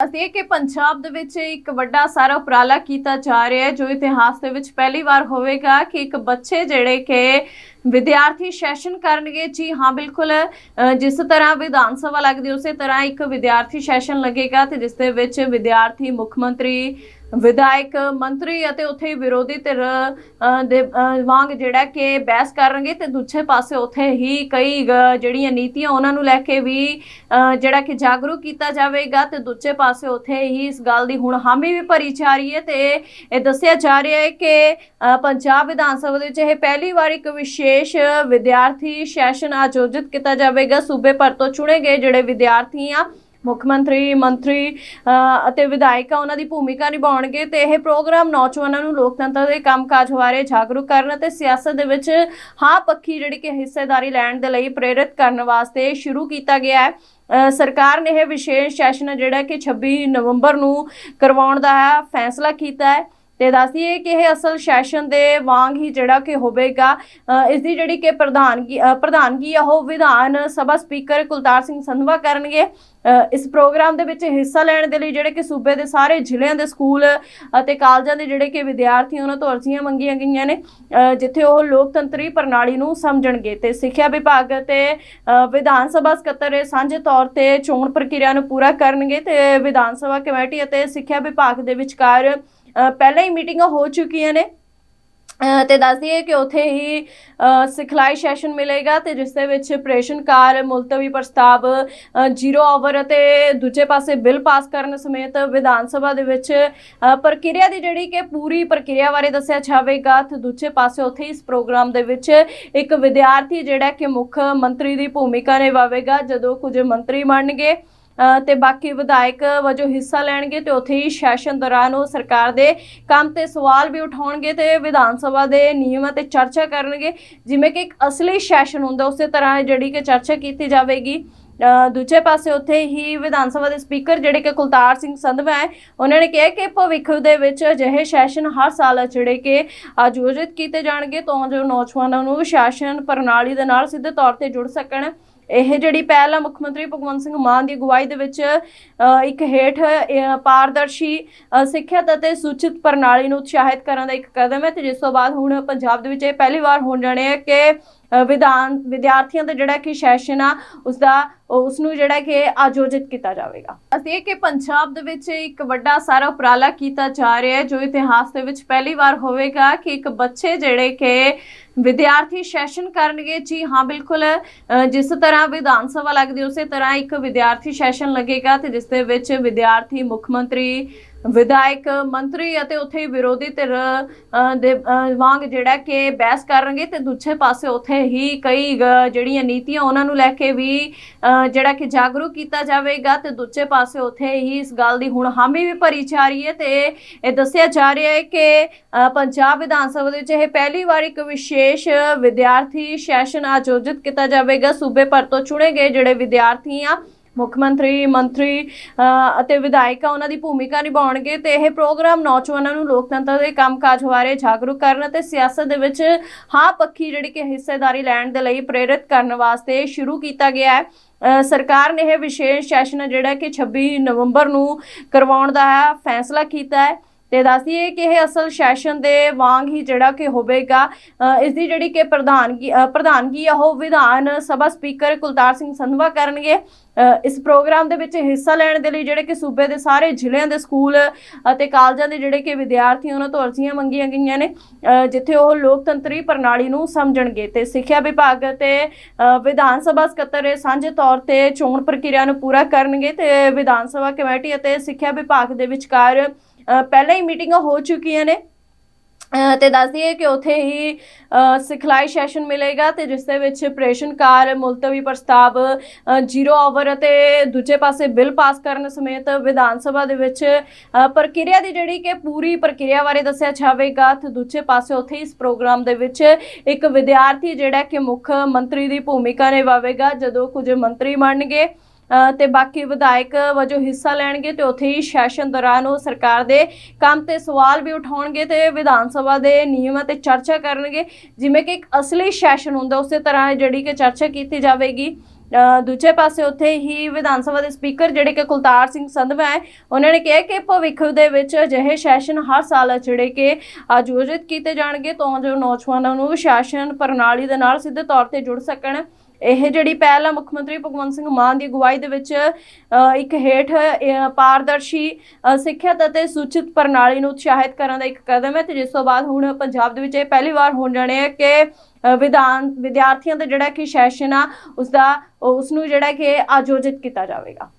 ਅਸੀਂ ਕਿ ਪੰਜਾਬ ਦੇ ਵਿੱਚ ਇੱਕ ਵੱਡਾ ਸਾਰਾ ਉਪਰਾਲਾ ਕੀਤਾ ਜਾ ਰਿਹਾ ਹੈ, ਜੋ ਇਤਿਹਾਸ ਦੇ ਵਿੱਚ ਪਹਿਲੀ ਵਾਰ ਹੋਵੇਗਾ ਕਿ ਇੱਕ ਬੱਚੇ ਜਿਹੜੇ ਕਿ ਵਿਦਿਆਰਥੀ ਸੈਸ਼ਨ ਕਰਨਗੇ। ਜੀ ਹਾਂ ਬਿਲਕੁਲ ਜਿਸ ਤਰ੍ਹਾਂ ਵਿਧਾਨ ਸਭਾ ਲੱਗਦੀ ਉਸੇ ਤਰ੍ਹਾਂ ਇੱਕ ਵਿਦਿਆਰਥੀ ਸੈਸ਼ਨ ਲੱਗੇਗਾ ਤੇ ਜਿਸ ਦੇ ਵਿੱਚ ਵਿਦਿਆਰਥੀ ਮੁੱਖ ਮੰਤਰੀ ਵਿਧਾਇਕ ਮੰਤਰੀ ਅਤੇ ਉੱਥੇ ਵਿਰੋਧੀ ਧਿਰ ਦੇ ਵਾਂਗ ਜਿਹੜਾ ਕਿ ਬਹਿਸ ਕਰਨਗੇ ਤੇ ਦੂਜੇ ਪਾਸੇ ਉੱਥੇ ਹੀ ਕਈ ਜਿਹੜੀਆਂ ਨੀਤੀਆਂ ਉਹਨਾਂ ਨੂੰ ਲੈ ਕੇ ਵੀ ਅ, ਜਿਹੜਾ ਕਿ ਜਾਗਰੂਕ ਕੀਤਾ ਜਾਵੇਗਾ ਤੇ ਦੂਜੇ ਪਾਸੇ ਉੱਥੇ ਹੀ ਇਸ ਗੱਲ ਦੀ ਹੁਣ ਹਾਮੀ ਵੀ ਭਰੀ ਜਾ ਰਹੀ ਹੈ ਤੇ ਇਹ ਦੱਸਿਆ ਜਾ ਰਿਹਾ ਹੈ ਕਿ ਪੰਜਾਬ ਵਿਧਾਨ ਸਭਾ ਦੇ ਵਿੱਚ ਇਹ ਪਹਿਲੀ ਵਾਰ ਇੱਕ ਵਿਸ਼ੇ ਵਿਸ਼ੇਸ਼ ਵਿਦਿਆਰਥੀ ਸੈਸ਼ਨ ਆਯੋਜਿਤ ਕੀਤਾ ਜਾਵੇਗਾ। ਸੂਬੇ ਭਰ ਤੋਂ ਚੁਣੇ ਗਏ ਜਿਹੜੇ ਵਿਦਿਆਰਥੀ ਆ, ਮੁੱਖ ਮੰਤਰੀ ਮੰਤਰੀ ਅਤੇ ਵਿਧਾਇਕ ਆ, ਉਹਨਾਂ ਦੀ ਭੂਮਿਕਾ ਨਿਭਾਉਣਗੇ ਤੇ ਇਹ ਪ੍ਰੋਗਰਾਮ ਨੌਜਵਾਨਾਂ ਨੂੰ ਲੋਕਤੰਤਰ ਦੇ ਕੰਮਕਾਜ ਬਾਰੇ ਜਾਗਰੂਕ ਕਰਨ ਅਤੇ ਸਿਆਸਤ ਦੇ ਵਿੱਚ ਹਾਂ ਪੱਖੀ ਜਿਹੜੀ ਕਿ ਹਿੱਸੇਦਾਰੀ ਲੈਣ ਦੇ ਲਈ ਪ੍ਰੇਰਿਤ ਕਰਨ ਵਾਸਤੇ ਸ਼ੁਰੂ ਕੀਤਾ ਗਿਆ ਹੈ। ਸਰਕਾਰ ਨੇ ਇਹ ਵਿਸ਼ੇਸ਼ ਸੈਸ਼ਨ ਜਿਹੜਾ ਕਿ 26 ਨਵੰਬਰ ਨੂੰ ਕਰਵਾਉਣ ਦਾ ਫੈਸਲਾ ਕੀਤਾ ਹੈ। ਤੇ ਦੱਸਦੀਏ ਕਿ ਇਹ ਅਸਲ ਸੈਸ਼ਨ ਦੇ ਵਾਂਗ ਹੀ ਜਿਹੜਾ ਕਿ ਹੋਵੇਗਾ ਇਸ ਦੀ ਜਿਹੜੀ ਕਿ ਪ੍ਰਧਾਨਗੀ ਪ੍ਰਧਾਨਗੀ ਆ ਉਹ ਵਿਧਾਨ ਸਭਾ ਸਪੀਕਰ ਕੁਲਤਾਰ ਸਿੰਘ ਸੰਧਵਾ ਕਰਨਗੇ। ਇਸ ਪ੍ਰੋਗਰਾਮ ਦੇ ਵਿੱਚ ਹਿੱਸਾ ਲੈਣ ਦੇ ਲਈ ਜਿਹੜੇ ਕਿ ਸੂਬੇ ਦੇ ਸਾਰੇ ਜ਼ਿਲ੍ਹਿਆਂ ਦੇ ਸਕੂਲ ਅਤੇ ਕਾਲਜਾਂ ਦੇ ਜਿਹੜੇ ਕਿ ਵਿਦਿਆਰਥੀ ਉਹਨਾਂ ਤੋਂ ਅਰਜ਼ੀਆਂ ਮੰਗੀਆਂ ਗਈਆਂ ਨੇ ਜਿੱਥੇ ਉਹ ਲੋਕਤੰਤਰੀ ਪ੍ਰਣਾਲੀ ਨੂੰ ਸਮਝਣਗੇ ਤੇ ਸਿੱਖਿਆ ਵਿਭਾਗ ਅਤੇ ਵਿਧਾਨ ਸਭਾ ਸਕੱਤਰ ਸਾਂਝੇ ਤੌਰ ਤੇ ਚੋਣ ਪ੍ਰਕਿਰਿਆ ਨੂੰ ਪੂਰਾ ਕਰਨਗੇ ਤੇ ਵਿਧਾਨ ਸਭਾ ਕਮੇਟੀ ਅਤੇ ਸਿੱਖਿਆ ਵਿਭਾਗ ਦੇ ਵਿਚਕਾਰ ਪਹਿਲਾਂ ਹੀ ਮੀਟਿੰਗਾਂ ਹੋ ਚੁੱਕੀਆਂ ਨੇ। ਤੇ ਦੱਸ ਦਈਏ ਕਿ ਉੱਥੇ ਹੀ ਸਿਖਲਾਈ ਸੈਸ਼ਨ ਮਿਲੇਗਾ ਤੇ ਜਿਸ ਦੇ ਵਿੱਚ ਆਪਰੇਸ਼ਨ ਮੁਲਤਵੀ ਪ੍ਰਸਤਾਵ ਅ, ਜ਼ੀਰੋ ਆਵਰ ਅਤੇ ਦੂਜੇ ਪਾਸੇ ਬਿੱਲ ਪਾਸ ਕਰਨ ਸਮੇਤ ਵਿਧਾਨ ਸਭਾ ਦੇ ਵਿੱਚ ਪ੍ਰਕਿਰਿਆ ਦੀ ਜਿਹੜੀ ਕਿ ਪੂਰੀ ਪ੍ਰਕਿਰਿਆ ਬਾਰੇ ਦੱਸਿਆ ਜਾਵੇਗਾ। ਤੇ ਦੂਜੇ ਪਾਸੇ ਉੱਥੇ ਇਸ ਪ੍ਰੋਗਰਾਮ ਦੇ ਵਿੱਚ ਇੱਕ ਵਿਦਿਆਰਥੀ ਜਿਹੜਾ ਕਿ ਮੁੱਖ ਮੰਤਰੀ ਦੀ ਭੂਮਿਕਾ ਨਿਭਾਵੇਗਾ। ਜਦੋਂ ਕੁਝ ਮੰਤਰੀ ਬਣਨਗੇ ਅ, ਤੇ ਬਾਕੀ ਵਿਧਾਇਕ ਵਜੋਂ ਹਿੱਸਾ ਲੈਣਗੇ ਤੇ ਉੱਥੇ ਹੀ ਸੈਸ਼ਨ ਦੌਰਾਨ ਉਹ ਸਰਕਾਰ ਦੇ ਕੰਮ ਤੇ ਸਵਾਲ ਵੀ ਉਠਾਉਣਗੇ ਤੇ ਵਿਧਾਨ ਸਭਾ ਦੇ ਨਿਯਮਾਂ ਤੇ ਚਰਚਾ ਕਰਨਗੇ। ਜਿਵੇਂ ਕਿ ਇੱਕ ਅਸਲੀ ਸੈਸ਼ਨ ਹੁੰਦਾ ਉਸੇ ਤਰ੍ਹਾਂ ਜਿਹੜੀ ਕਿ ਚਰਚਾ ਕੀਤੀ ਜਾਵੇਗੀ। ਅ, ਦੂਜੇ ਪਾਸੇ ਉੱਥੇ ਹੀ ਵਿਧਾਨ ਸਭਾ ਦੇ ਸਪੀਕਰ ਜਿਹੜੇ ਕਿ ਕੁਲਤਾਰ ਸਿੰਘ ਸੰਧਵਾ ਹੈ ਉਹਨਾਂ ਨੇ ਕਿਹਾ ਕਿ ਭਵਿੱਖ ਦੇ ਵਿੱਚ ਅਜਿਹੇ ਸੈਸ਼ਨ ਹਰ ਸਾਲ ਜਿਹੜੇ ਕਿ ਆਯੋਜਿਤ ਕੀਤੇ ਜਾਣਗੇ ਤਾਂ ਜੋ ਨੌਜਵਾਨਾਂ ਨੂੰ ਸ਼ਾਸਨ ਪ੍ਰਣਾਲੀ ਦੇ ਨਾਲ ਸਿੱਧੇ ਤੌਰ ਤੇ ਜੁੜ ਸਕਣ। ਇਹ ਜਿਹੜੀ ਪਹਿਲ ਆ ਮੁੱਖ ਮੰਤਰੀ ਭਗਵੰਤ ਸਿੰਘ ਮਾਨ ਦੀ ਅਗਵਾਈ ਦੇ ਵਿੱਚ ਅ, ਇੱਕ ਹੇਠ ਪਾਰਦਰਸ਼ੀ ਅ, ਸਿੱਖਿਅਤ ਅਤੇ ਸੂਚਿਤ ਪ੍ਰਣਾਲੀ ਨੂੰ ਉਤਸ਼ਾਹਿਤ ਕਰਨ ਦਾ ਇੱਕ ਕਦਮ ਹੈ ਤੇ ਜਿਸ ਤੋਂ ਬਾਅਦ ਹੁਣ ਪੰਜਾਬ ਦੇ ਵਿੱਚ ਇਹ ਪਹਿਲੀ ਵਾਰ ਹੋਣ ਜਾਣੇ ਹੈ ਕਿ ਵਿਧਾਨ ਵਿਦਿਆਰਥੀਆਂ ਦਾ ਜਿਹੜਾ ਕਿ ਸੈਸ਼ਨ ਆ ਉਸ ਦਾ ਉਸ ਨੂੰ ਜਿਹੜਾ ਕਿ ਆਯੋਜਿਤ ਕੀਤਾ ਜਾਵੇਗਾ। ਅਸੀਂ ਕਿ ਪੰਜਾਬ ਦੇ ਵਿੱਚ ਇੱਕ ਵੱਡਾ ਸਾਰਾ ਉਪਰਾਲਾ ਕੀਤਾ ਜਾ ਰਿਹਾ ਹੈ ਜੋ ਇਤਿਹਾਸ ਦੇ ਵਿੱਚ ਪਹਿਲੀ ਵਾਰ ਹੋਵੇਗਾ ਕਿ ਇੱਕ ਬੱਚੇ ਜਿਹੜੇ ਕਿ ਵਿਦਿਆਰਥੀ ਸੈਸ਼ਨ ਕਰਨਗੇ। ਜੀ ਹਾਂ ਬਿਲਕੁਲ ਅ, ਜਿਸ ਤਰ੍ਹਾਂ ਵਿਧਾਨ ਸਭਾ ਲੱਗਦੀ ਉਸੇ ਤਰ੍ਹਾਂ ਇੱਕ ਵਿਦਿਆਰਥੀ ਸੈਸ਼ਨ ਲੱਗੇਗਾ ਤੇ ਜਿਸ ਦੇ ਵਿੱਚ ਵਿਦਿਆਰਥੀ ਮੁੱਖ ਮੰਤਰੀ ਵਿਧਾਇਕ, ਮੰਤਰੀ ਅਤੇ ਉੱਥੇ ਹੀ ਵਿਰੋਧੀ ਧਿਰ ਦੇ ਵਾਂਗ ਜਿਹੜਾ ਕਿ ਬਹਿਸ ਕਰਨਗੇ ਤੇ ਦੂਜੇ ਪਾਸੇ ਉੱਥੇ ਹੀ ਕਈ ਜਿਹੜੀਆਂ ਨੀਤੀਆਂ ਉਹਨਾਂ ਨੂੰ ਲੈ ਕੇ ਵੀ ਜਿਹੜਾ ਕਿ ਜਾਗਰੂਕ ਕੀਤਾ ਜਾਵੇਗਾ ਤੇ ਦੂਜੇ ਪਾਸੇ ਉੱਥੇ ਹੀ ਇਸ ਗੱਲ ਦੀ ਹੁਣ ਹਾਮੀ ਵੀ ਭਰੀ ਜਾ ਰਹੀ ਹੈ ਤੇ ਇਹ ਦੱਸਿਆ ਜਾ ਰਿਹਾ ਹੈ ਕਿ ਪੰਜਾਬ ਵਿਧਾਨ ਸਭਾ ਦੇ ਵਿੱਚ ਇਹ ਪਹਿਲੀ ਵਾਰ ਇੱਕ ਵਿਸ਼ੇਸ਼ ਵਿਦਿਆਰਥੀ ਸੈਸ਼ਨ ਆਯੋਜਿਤ ਕੀਤਾ ਜਾਵੇਗਾ। ਸੂਬੇ ਭਰ ਤੋਂ ਚੁਣੇ ਗਏ ਜਿਹੜੇ ਵਿਦਿਆਰਥੀ ਆ ਮੁੱਖ ਮੰਤਰੀ ਮੰਤਰੀ ਅਤੇ ਵਿਧਾਇਕ ਉਹਨਾਂ ਦੀ ਭੂਮਿਕਾ ਨਿਭਾਉਣਗੇ ਤੇ ਇਹ ਪ੍ਰੋਗਰਾਮ ਨੌਜਵਾਨਾਂ ਨੂੰ ਲੋਕਤੰਤਰ ਦੇ ਕੰਮਕਾਜ ਬਾਰੇ ਜਾਗਰੂਕ ਕਰਨ ਅਤੇ ਸਿਆਸਤ ਦੇ ਵਿੱਚ ਹਾਂ ਪੱਖੀ ਜਿਹੜੀ ਕਿ ਹਿੱਸੇਦਾਰੀ ਲੈਣ ਦੇ ਲਈ ਪ੍ਰੇਰਿਤ ਕਰਨ ਵਾਸਤੇ ਸ਼ੁਰੂ ਕੀਤਾ ਗਿਆ ਹੈ। ਸਰਕਾਰ ਨੇ ਇਹ ਵਿਸ਼ੇਸ਼ ਸੈਸ਼ਨ ਜਿਹੜਾ ਕਿ 26 ਨਵੰਬਰ ਨੂੰ ਕਰਵਾਉਣ ਦਾ ਫੈਸਲਾ ਕੀਤਾ ਹੈ। ਤੇ ਦੱਸਦੀਏ ਕਿ ਇਹ ਅਸਲ ਸੈਸ਼ਨ ਦੇ ਵਾਂਗ ਹੀ ਜਿਹੜਾ ਕਿ ਹੋਵੇਗਾ ਅ, ਇਸ ਦੀ ਜਿਹੜੀ ਕਿ ਪ੍ਰਧਾਨਗੀ ਪ੍ਰਧਾਨਗੀ ਆ ਉਹ ਵਿਧਾਨ ਸਭਾ ਸਪੀਕਰ ਕੁਲਤਾਰ ਸਿੰਘ ਸੰਧਵਾ ਕਰਨਗੇ। ਇਸ ਪ੍ਰੋਗਰਾਮ ਦੇ ਵਿੱਚ ਹਿੱਸਾ ਲੈਣ ਦੇ ਲਈ ਜਿਹੜੇ ਕਿ ਸੂਬੇ ਦੇ ਸਾਰੇ ਜ਼ਿਲ੍ਹਿਆਂ ਦੇ ਸਕੂਲ ਅਤੇ ਕਾਲਜਾਂ ਦੇ ਜਿਹੜੇ ਕਿ ਵਿਦਿਆਰਥੀ ਉਹਨਾਂ ਤੋਂ ਅਰਜ਼ੀਆਂ ਮੰਗੀਆਂ ਗਈਆਂ ਨੇ ਜਿੱਥੇ ਉਹ ਲੋਕਤੰਤਰੀ ਪ੍ਰਣਾਲੀ ਨੂੰ ਸਮਝਣਗੇ। ਤੇ ਸਿੱਖਿਆ ਵਿਭਾਗ ਅਤੇ ਵਿਧਾਨ ਸਭਾ ਸਕੱਤਰ ਸਾਂਝੇ ਤੌਰ ਤੇ ਚੋਣ ਪ੍ਰਕਿਰਿਆ ਨੂੰ ਪੂਰਾ ਕਰਨਗੇ ਤੇ ਵਿਧਾਨ ਸਭਾ ਕਮੇਟੀ ਅਤੇ ਸਿੱਖਿਆ ਵਿਭਾਗ ਦੇ ਵਿਚਕਾਰ ਪਹਿਲਾਂ ਹੀ ਮੀਟਿੰਗਾਂ ਹੋ ਚੁੱਕੀਆਂ ਨੇ। ਅ, ਤੇ ਦੱਸ ਦਈਏ ਕਿ ਉੱਥੇ ਹੀ ਸਿਖਲਾਈ ਸੈਸ਼ਨ ਮਿਲੇਗਾ ਤੇ ਜਿਸ ਦੇ ਵਿੱਚ ਆਪਰੇਸ਼ਨ ਕਾਰ ਮੁਲਤਵੀ ਪ੍ਰਸਤਾਵ ਅ, ਜ਼ੀਰੋ ਆਵਰ ਅਤੇ ਦੂਜੇ ਪਾਸੇ ਬਿੱਲ ਪਾਸ ਕਰਨ ਸਮੇਤ ਵਿਧਾਨ ਸਭਾ ਦੇ ਵਿੱਚ ਪ੍ਰਕਿਰਿਆ ਦੀ ਜਿਹੜੀ ਕਿ ਪੂਰੀ ਪ੍ਰਕਿਰਿਆ ਬਾਰੇ ਦੱਸਿਆ ਜਾਵੇਗਾ। ਤੇ ਦੂਜੇ ਪਾਸੇ ਉੱਥੇ ਇਸ ਪ੍ਰੋਗਰਾਮ ਦੇ ਵਿੱਚ ਇੱਕ ਵਿਦਿਆਰਥੀ ਜਿਹੜਾ ਕਿ ਮੁੱਖ ਮੰਤਰੀ ਦੀ ਭੂਮਿਕਾ ਨਿਭਾਵੇਗਾ। ਜਦੋਂ ਕੁਝ ਮੰਤਰੀ ਬਣਨਗੇ ਅ, ਤੇ ਬਾਕੀ ਵਿਧਾਇਕ ਵਜੋਂ ਹਿੱਸਾ ਲੈਣਗੇ ਤੇ ਉੱਥੇ ਹੀ ਸੈਸ਼ਨ ਦੌਰਾਨ ਉਹ ਸਰਕਾਰ ਦੇ ਕੰਮ ਤੇ ਸਵਾਲ ਵੀ ਉਠਾਉਣਗੇ ਤੇ ਵਿਧਾਨ ਸਭਾ ਦੇ ਨਿਯਮਾਂ ਤੇ ਚਰਚਾ ਕਰਨਗੇ। ਜਿਵੇਂ ਕਿ ਇੱਕ ਅਸਲੀ ਸੈਸ਼ਨ ਹੁੰਦਾ, ਉਸੇ ਤਰ੍ਹਾਂ ਜਿਹੜੀ ਕਿ ਚਰਚਾ ਕੀਤੀ ਜਾਵੇਗੀ। ਦੂਜੇ ਪਾਸੇ ਉੱਥੇ ਹੀ ਵਿਧਾਨ ਸਭਾ ਦੇ ਸਪੀਕਰ ਜਿਹੜੇ ਕਿ ਕੁਲਤਾਰ ਸਿੰਘ ਸੰਧਵਾ ਹੈ ਉਹਨਾਂ ਨੇ ਕਿਹਾ ਕਿ ਭਵਿੱਖ ਦੇ ਵਿੱਚ ਅਜਿਹੇ ਸੈਸ਼ਨ ਹਰ ਸਾਲ ਜਿਹੜੇ ਕਿ ਆਯੋਜਿਤ ਕੀਤੇ ਜਾਣਗੇ ਤਾਂ ਜੋ ਨੌਜਵਾਨਾਂ ਨੂੰ ਸ਼ਾਸਨ ਪ੍ਰਣਾਲੀ ਦੇ ਨਾਲ ਸਿੱਧੇ ਤੌਰ ਤੇ ਜੁੜ ਸਕਣ। ਇਹ ਜਿਹੜੀ ਪਹਿਲ ਹੈ ਮੁੱਖ ਮੰਤਰੀ ਭਗਵੰਤ ਸਿੰਘ ਮਾਨ ਦੀ ਅਗਵਾਈ ਦੇ ਵਿੱਚ ਇੱਕ ਹੇਠ ਪਾਰਦਰਸ਼ੀ ਅ, ਸਿੱਖਿਅਤ ਅਤੇ ਸੂਚਿਤ ਪ੍ਰਣਾਲੀ ਨੂੰ ਉਤਸ਼ਾਹਿਤ ਕਰਨ ਦਾ ਇੱਕ ਕਦਮ ਹੈ ਤੇ ਜਿਸ ਤੋਂ ਬਾਅਦ ਹੁਣ ਪੰਜਾਬ ਦੇ ਵਿੱਚ ਇਹ ਪਹਿਲੀ ਵਾਰ ਹੋਣ ਜਾਣੇ ਹੈ ਕਿ ਵਿਧਾਨ, ਵਿਦਿਆਰਥੀਆਂ ਦਾ ਜਿਹੜਾ ਕਿ ਸੈਸ਼ਨ ਆ ਉਸ ਦਾ ਉਸ ਨੂੰ ਜਿਹੜਾ ਕਿ ਆਯੋਜਿਤ ਕੀਤਾ ਜਾਵੇਗਾ।